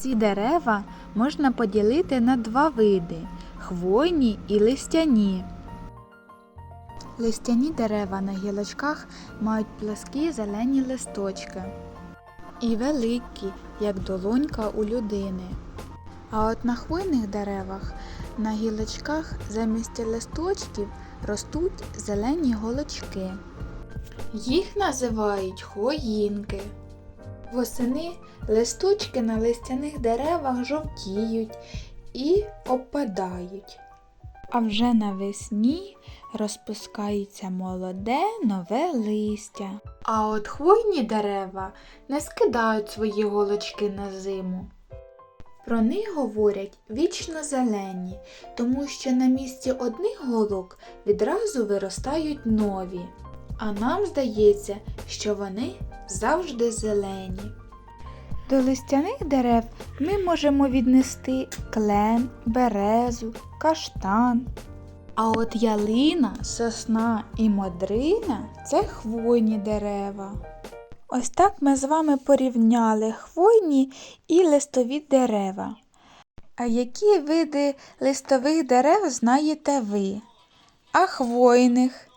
Ці дерева можна поділити на два види хвойні і листяні. Листяні дерева на гілочках мають пласкі зелені листочки і великі, як долонька у людини. А от на хвойних деревах на гілочках замість листочків ростуть зелені голочки. Їх називають хвоїнки. Восени листочки на листяних деревах жовтіють і опадають. А вже навесні розпускається молоде нове листя. А от хвойні дерева не скидають свої голочки на зиму. Про них говорять вічно зелені, тому що на місці одних голок відразу виростають нові. А нам здається, що вони завжди зелені. До листяних дерев ми можемо віднести клен, березу, каштан. А от ялина, сосна і модрина це хвойні дерева. Ось так ми з вами порівняли хвойні і листові дерева. А які види листових дерев знаєте ви? А хвойних?